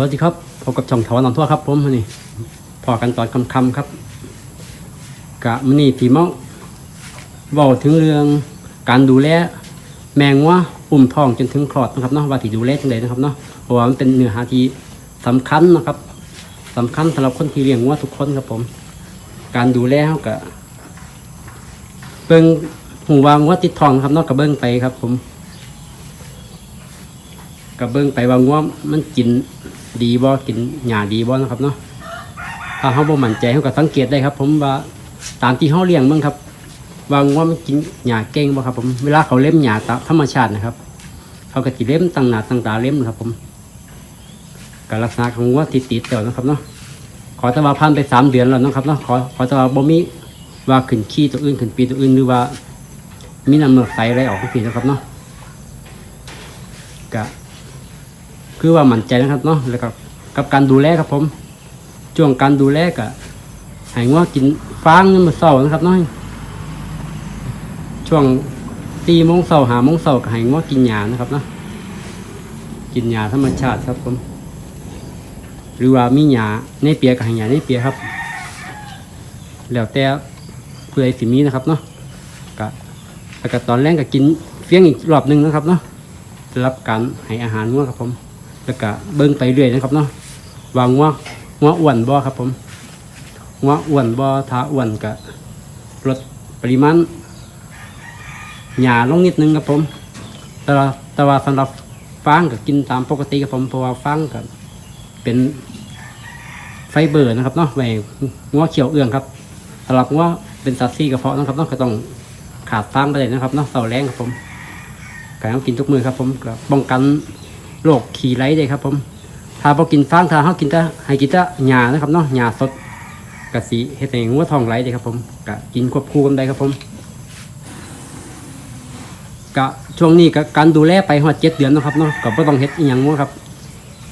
สวัสดีครับพบกับช่องถอนอนทั่วครับผมนี่พอกันตอนคำๆครับ กะมนี้พี่เมาเว้าถึงเรื่องการดูแลแมงว่าอุ่มท้องจนถึงคลอดนะครับเนาะว่าที่ดูแลจังไดนะครับเนาะเพราะว่ามันเป็นเนื้อหาที่สำคัญนะครับสำคัญสำหรับคนที่เลี้ยงวัวทุกคนครับผม การดูแลเขากะเบิ่งหูวางว่าติดท้องครับนาะกะเบิ่งไปครับ ผมก็เบิ่งไปว่างัวมันกิน ดีบ่กินหญ้าดีบ่นะครับเนาะถ้าเฮาบ่มั่นใจเฮาก็สังเกตได้ครับ ผมว่าตามที่เฮาเลี้ยงเบิ่งครับว่างัวมันกินหญ้าเก่งบ่ครับ ผมเวลาเขาเล่มหญ้าตามธรรมชาตินะครับ เขาก็สิเล่มตั้งหน้าตั้งตาเล่มนะครับ ผมก็ลักษณะของงัวที่ติดแล้วนะครับเนาะขอต่ว่าผ่านไปสามเดือนแล้วนะครับเนาะขอขอต่ว่าบ่มีว่าขึ้นขี้ตัวอื่นขึ้นปีตัวอื่นหรือว่ามีน้ำเมือกใสอะไรออกขึ้นนะครับเนาะก็ คือว่ามั่นใจนะครับเนาะแล้วก็กับการดูแลครับผมช่วงการดูแลก็ให้งัวกินฟางมื้อเช้านะครับเนาะช่วงตีโมงเช้าหาโมงเช้าก็ให้งัวกินหญ้านะครับเนาะกินหญ้าธรรมชาติครับผมหรือว่ามีหญ้าในเปียก็ให้หญ้าในเปียครับ แล้วแต่เพื่อให้สิมีนะครับเนาะก็แล้วก็ตอนแรกก็กินเฟี้ยงอีกรอบหนึงนะครับเนาะรับการให้อาหารงัวครับผม แล้วก็เบิ่งไปเรื่อยนะครับเนาะวางว่าว่าอ้วนบ่ครับผมว่าอ้วนบ่ถ้าอ้วนก็ลดปริมาณหญ้าลงนิดนึงครับผม แต่ว่าแต่ว่าสำหรับฟางก็กินตามปกติครับผมเพราะว่าฟางก็เป็นไฟเบอร์นะครับเนาะไว้งัวเขียวเอื้องครับสำหรับงัวเป็นสัตว์ซี่กระเพาะนะครับเนาะก็ต้องขาดฟางไปเลยนะครับเนาะเสาแรงครับผมการกินทุกมือครับผมก็ป้องกัน โรคขี่ไร้ได้ครับ ผม ถ้าพอกินฟางถ้าเขากินแต่ให้กินแต่หญ้านะครับเนาะหญ้าสดกะสีเฮ็ดให้งัวทองไหลได้ครับ ผมกะกินควบคู่กันได้ครับ ผมกะช่วงนี้กะการดูแลไปฮอดเจ็ดเดือนนะครับเนาะก็บ่ต้องเฮ็ดอีหยังงัวครับ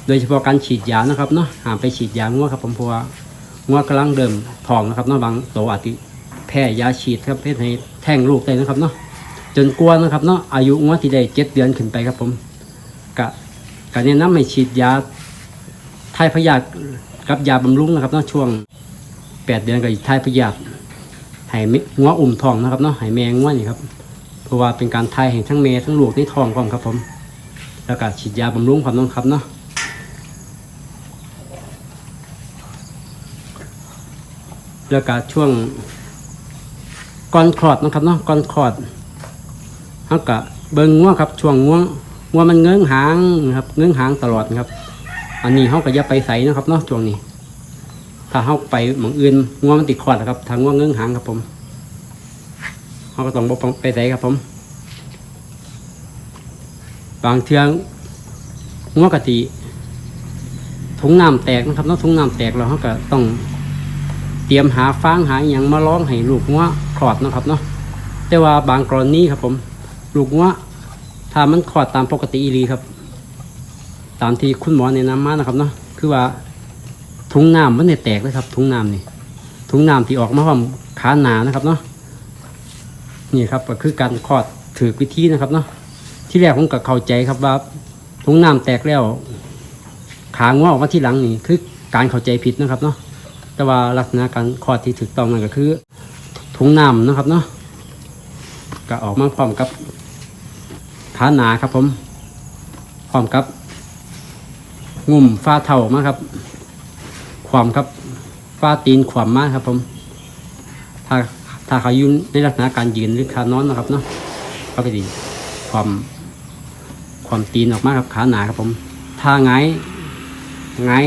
โดยเฉพาะการฉีดยานะครับเนาะห้ามไปฉีดยางัวครับ ผมเพราะว่างัวกำลังเดิมทองนะครับเนาะบางตัวอาจจะแพ้ยาฉีดครับเฮ็ดให้แท่งลูกได้นะครับเนาะจนกลัวนะครับเนาะอายุงัวที่ได้เจ็ดเดือนขึ้นไปครับ ผมกะ กะแนะนำให้ฉีดยาทายพยาธิกับยาบำรุงนะครับเนาะช่วงแปดเดือนกับทายพยาธิให้แม่งัวอุ่มท้องนะครับเนาะให้แมงงัวนี่ครับเพราะว่าเป็นการทายให้ทั้งแม่ทั้งลูกในท้องพร้อมครับผมแล้วก็ฉีดยาบำรุงความต้องครับเนาะแล้วก็ช่วงก่อนคลอดนะครับเนาะก่อนคลอดเขากะเบิ่งงัวครับช่วงงัว ว่ามันเงื้องหางนะครับเงื้องหางตลอดครับ อันนี้เขาก็อย่าไปใส่นะครับเนาะช่วงนี้ ถ้าเขาไปหมองอื่นง่วงมันติดคอดครับทางง่วงเงื้องหางครับผมเขาก็ต้องบ่ไปใส่ครับผม บางเทืองง่วงกะติถุงน้ำแตกนะครับเนาะถุงน้ำแตกเราเขาก็ต้องเตรียมหาฟางหาอย่างมาล้องให้ลูกง่วคลอดนะครับเนาะแต่ว่าบางกรณีครับผม ลูกง่ว ถ้ามันคลอดตามปกติอีหลีครับ ตามที่คุณหมอแนะนำมานะครับเนาะคือว่าถุงน้ำมันเนี่ยแตกเลยครับถุงน้ำนี่ถุงน้ำที่ออกมาพร้อมขาหนานะครับเนาะนี่ครับก็คือการคลอดถือวิธีนะครับเนาะที่แรกผมก็เข้าใจครับว่าถุงน้ำแตกแล้วขางว่าออกมาที่หลังนี่คือการเข้าใจผิดนะครับเนาะแต่ว่าลักษณะการคลอดที่ถูกต้องนั่นก็คือถุงน้ำนะครับเนาะก็ออกมาพร้อมกับ ขาหนาครับผมพร้อมกับงุ่มฟ้าเท่ามาครับความครับฟ้าตีนขวามมากครับผม ถ้าถ้าเขายืนในลักษณะการยืนหรือขานอนนะครับเนาะก็ไปดีความความตีนออกมาครับขาหนาครับผมถ้าไงายงาย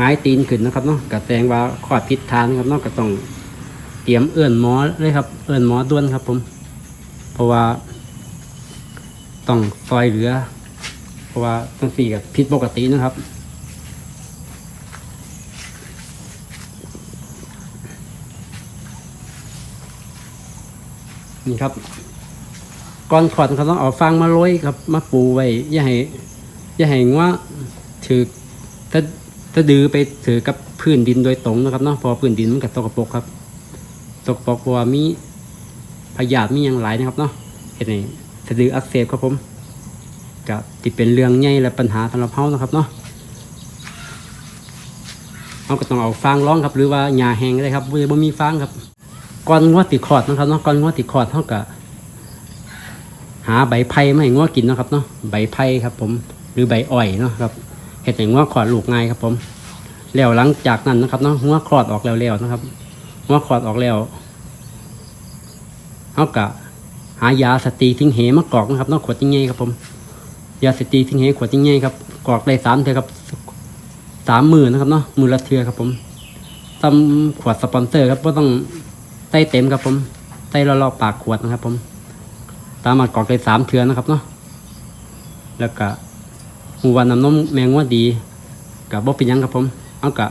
งตีนขึ้นนะครับเนาะกระแตงว่าขอดพิษทานครับเนาะก็ต้องเตรียมเอื้อนหมอเลยครับ เอื้อนหมอด้วนครับผม เพราะว่า ต้องซอยเหลือ เพราะว่าต้องสี่กับพิษปกตินะครับนี่ครับก่อนขอดเขาต้องเอาฟางมาโรยครับมาปูไว้อย่าให้อย่าให้ว่าถือถ้าถ้าดื้อไปถือกับพื้นดินโดยตรงนะครับเนาะพอพื้นดินมันกับตกปกครับตกปกเพราะว่ามีพยาธิมีอย่างหลายนะครับเนาะเห็นไหม สะดืออักเสบครับผมกับที่เป็นเรื่องใหญ่และปัญหาสำหรับเฮานะครับเนาะเขาก็ต้องเอาฟางร้องครับ หรือว่าหญ้าแห้งก็ได้ครับบ่มีฟางครับก่อนงัวติดขอดนะครับเนาะก่อนงัวติดขอดเขาก็หาใบไผ่มาให้งวกินนะครับเนาะใบไผ่ครับ ผมหรือใบอ้อยเนาะครับเห็ดให้งัวขอดลูกง่ายครับ ผมแล้วหลังจากนั้นนะครับเนาะงัวคลอดออกแล้วๆนะครับงัวคลอดออกแล้วเขาก็ หายาสตีทิ้งเหมากรอกนะครับเนาะขวดยังไงครับผม ยาสตีทิ้งเหขวดยังไงครับกรอกได้สามเทือครับสามหมือนะครับเนาะมือละเทือครับผมตำขวดสปอนเซอร์ครับก็ต้องใต้เต็มครับผมใต้รอบๆปากขวดนะครับ ผม ตามมากรอกได้สามเทือนะครับเนาะแล้วก็หมูวันน้ำนมแมงว่าดีกับบ่เป็นยังครับผม เอากะ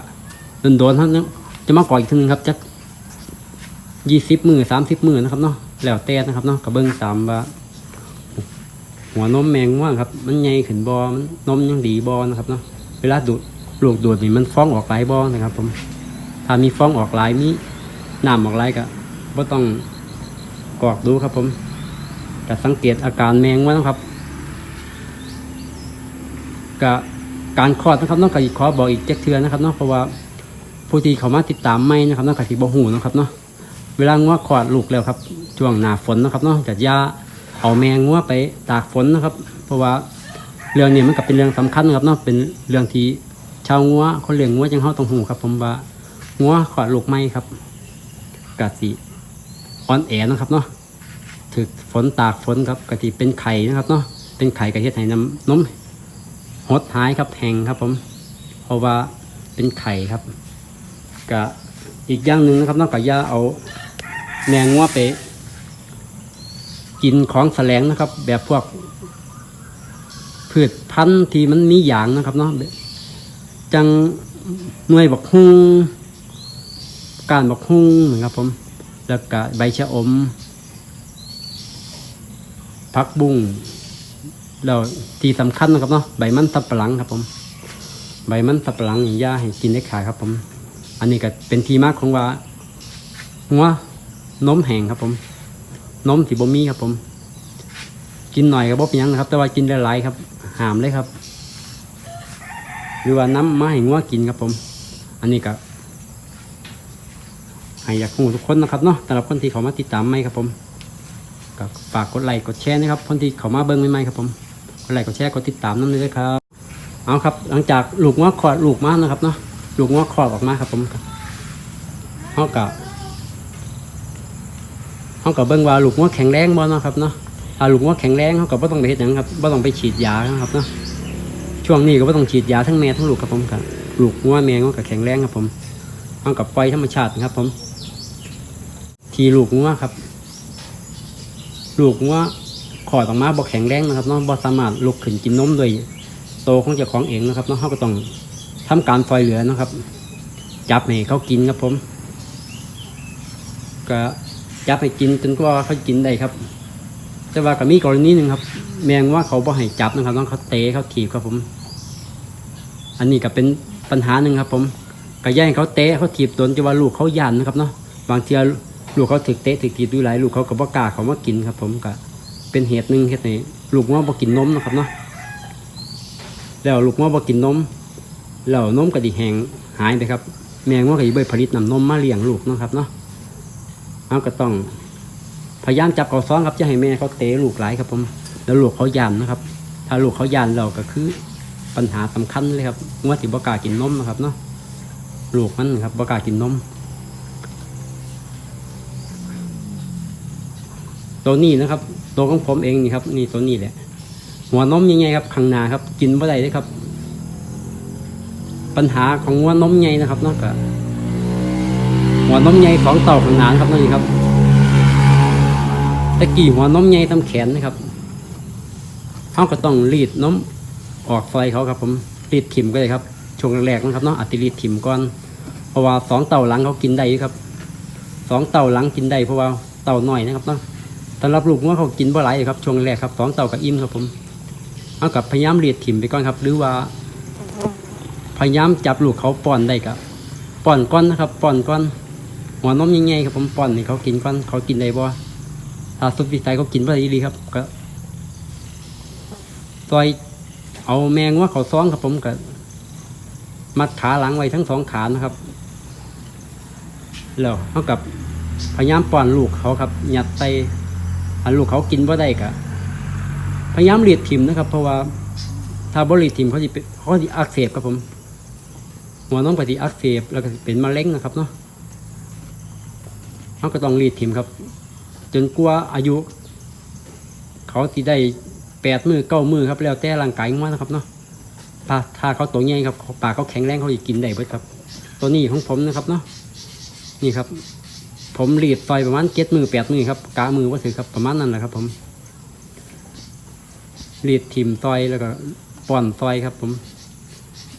โดนๆท่านั้นจะมากรอกอีกทีนึงครับจักยี่สิบมือสามสิบมือนะครับเนาะ แล้วแต่นะครับเนาะกับเบิ้องตามว่า หัวนมแมงว่าครับ มันใหญ่ขึ้นบอมันนมยังดีบอนะครับเนาะเวลาดูดลูกดูดนี่มันฟ้องออกหลายบอนะครับ ผม ถ้ามีฟ้องออกหลายมีน้ำออกหลายก็บ่ต้องกรอกดูครับ ผมก็สังเกตอาการแมงว่านะครับก็การคลอดนะครับน้องกะอีกขอบอกอีกเจ็ดเทือนนะครับเนาะเพราะว่าผู้ที่เขามาติดตามไม่นะครับน้องกะสิบ่หูนะครับเนาะเวลางัวคลอดลูกแล้วครับ ช่วงหน้าฝนนะครับเนาะจะยาเอาแมงงัวไปตากฝนนะครับ เพราะว่าเรื่องนี้มันก็เป็นเรื่องสำคัญนะครับเนาะเป็นเรื่องที่ชาวงัวคนเลี้ยงงัวจังเฮาต้องหูครับ ผมว่างัวขอดลูกไม้ครับกะสิอ่อนแอนะครับเนาะถึกฝนตากฝนครับกะสิเป็นไข่นะครับเนาะเป็นไข่กะเฮ็ดให้น้ำนมหดหายครับแห้งครับผม เพราะว่าเป็นไข่ครับกะอีกอย่างหนึ่งนะครับเนอกจากยาเอาแมงงัวไป กินของแสลงนะครับ แบบพวก พืชพันธุ์ที่มันมีอย่างนะครับเนาะจังหน่วยบักฮุ้งการบักฮุ้งนะครับผม แล้วก็ใบชะอมผักบุ้งแล้วที่สำคัญนะครับเนาะใบมันสับปะหลังครับผม ใบมันสับปะหลังนี่ย่าให้กินได้ขายครับผม อันนี้ก็เป็นที่มากของว่าหัวนมแห้งครับผม นมที่บ่มีครับผม กินหน่อยก็บ่เป็นยังนะครับ แต่ว่ากินหลายๆครับ หามเลยครับ หรือว่าน้ำมาให้งัวกินครับผม อันนี้ก็ให้อยากหูทุกคนนะครับเนาะสำหรับคนที่เขามาติดตามไม่ครับผมก็ฝากกดไลค์กดแชร์นะครับ คนที่เขามาเบิ้งใหม่ๆครับผมกดไลค์กดแชร์กดติดตามนั่นเลยด้วยครับ เอาครับ หลังจากลูกงัวคอดลูกมานะครับเนาะลูกงัวคอดออกมาครับผมเขากับ เขาก็เบิ่งว่าลูกงัวแข็งแรงบ่เนาะครับเนาะถ้าลูกงัวแข็งแรงเขาก็บ่ต้องไปเฮ็ดหยังครับบ่ต้องไปฉีดยานะครับเนาะช่วงนี้ก็บ่ต้องฉีดยาทั้งแม่ทั้งลูกครับผมครับลูกงัวแม่งัวก็แข็งแรงครับผมเขาก็ปล่อยธรรมชาติครับ ผม ทีลูกงัวครับ ลูกงัวขอดออกมาบ่แข็งแรงนะครับเนาะบ่สามารถลุกขึ้นกินนมด้วยโตของเจ้าของเองนะครับเนาะเขาก็ต้องทำการปล่อยเหลือนะครับ จับให้เขากินครับผม ก็ จับให้กินจนกว่าเขากินได้ครับ แต่ว่าก็มีกรณีหนึ่งครับ แมงว่าเขาบ่ให้จับนะครับต้องเขาเตะเขาถีบครับผม อันนี้ก็เป็นปัญหาหนึ่งครับ ผมก็แย่งเขาเตะเขาถีบตนจะว่าลูกเขายันนะครับเนาะบางทีลูกเขาถึกเตะถึกถีบดูหลายลูกเขาก็บ่กล้าเขามากินครับ ผมก็เป็นเหตุหนึ่งเหตุไหนลูกว่าบ่กินนมนะครับเนาะแล้วลูกว่าบ่กินนมแล้วนมก็ดิแหงหายไปครับ แมงว่าก็สิบ่ผลิตน้ำนมมาเลี้ยงลูกนะครับเนาะ เขาก็ต้อง พยายามจับเขาซ้อนครับจะให้แม่เขาเตะลูกหลายครับ ผม แล้วลูกเขายานนะครับ ถ้าลูกเขายานเราก็คือปัญหาสำคัญเลยครับว่าสิบกากินนมนะครับเนาะลูกมันครับบกากินนมตัวนี้นะครับ ตัวของผมเองนี่ครับ นี่ตัวนี้แหละ หัวนมยังไงครับข้างหน้าครับ กินไม่ได้เลยครับ ปัญหาของหัวนมใหญ่นะครับเนาะก็ หัวนมใหญ่สองเต่าข้างนานครับนี่ครับตะกี้หัวนมใหญ่ทำแขนนะครับเขาก็ต้องรีดน้มออกไฟเขาครับ ผมรีดถิ่มก็เลยครับช่วงแรกๆนะครับเนาะอาจจะรีดถิ่มก่อนเพราะว่าสองเต่าหลังเขากินได้ครับสองเต่าหลังกินได้เพราะว่าเต่าหน่อยนะครับเนาะสำหรับลูกว่าเขากินบ่หลายครับช่วงแรกครับสองเต่ากับอิ่มครับผมเอากับพยายามรีดถิ่มไปก่อนครับ หรือว่า พยายามจับลูกเขาป้อนได้กับป้อนก้อนนะครับป้อนก้อน หัวนมยังไงครับผมป้อนให้เขากินก่อนเขากินได้บ่ถ้าสุดวิสัยเขากินบ่ได้ดีครับ ก็ซอยเอาแมงว่าเขาซ้องครับผมก็มัดขาหลังไว้ทั้งสองขานะครับ แล้วเท่ากับพยายามป้อนลูกเขาครับหยัดใส่อันลูกเขากินว่ได้กะพยายามเลียดทิมนะครับ เพราะว่าถ้าบริทิมเขาจะเขาจะอักเสบครับผมหัวน้องปฏิอักเสบแล้วก็เป็นมะเร็งนะครับเนาะ เขาก็ต้องรีดทิมครับ จนกว่าอายุ เขาสิได้แปดมือเก้ามือครับ แล้วแต่ร่างกายของมันนะครับเนาะถ้าถ้าเขาตัวใหญ่ครับเขาปากเขาแข็งแรงเขาจะกินได้เบิดครับ ตัวนี้ของผมนะครับเนาะนี่ครับ ผมรีดต่อยประมาณเจ็ดมือแปดมือครับกามือว่าถือครับประมาณนั้นแหละครับ ผมรีดทิมต่อยแล้วก็ป้อนต่อยครับ ผม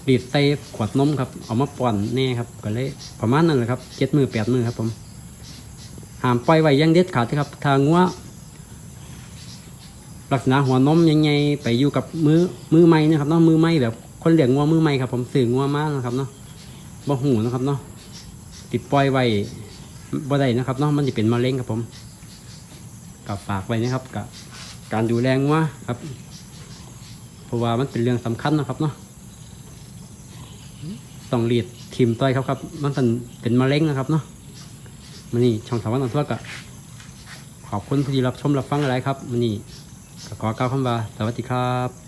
รีดใส่ขวดนมครับ เอามาป้อนแน่ครับ ก็เลยประมาณนั้นแหละครับเจ็ดมือแปดมือครับผม ห้ามปล่อยไว้ยังเด็ดขาดนะครับทางว่าลักษณะหัวนมยังไงไปอยู่กับมือมือไม้นะครับเนาะมือไม้แบบคนเลี้ยงงัวมือไม้ครับ ผมสื่องัวมากนะครับเนาะบ่หูนะครับเนาะติดปล่อยไว้บ่ได้นะครับเนาะมันจะเป็นมะเร็งครับผมกับฝากไว้นะครับกับการดูแลงัวครับ เพราะว่ามันเป็นเรื่องสำคัญนะครับเนาะต้องรีดทิมต้อยครับครับ มันเป็นเป็นมะเร็งนะครับเนาะ มันนี่ช่องสามวันอันทั่วกะขอบคุณที่รับชมรับฟังอะไรครับมันนี่ขอกล่าวคำว่าสวัสดีครับ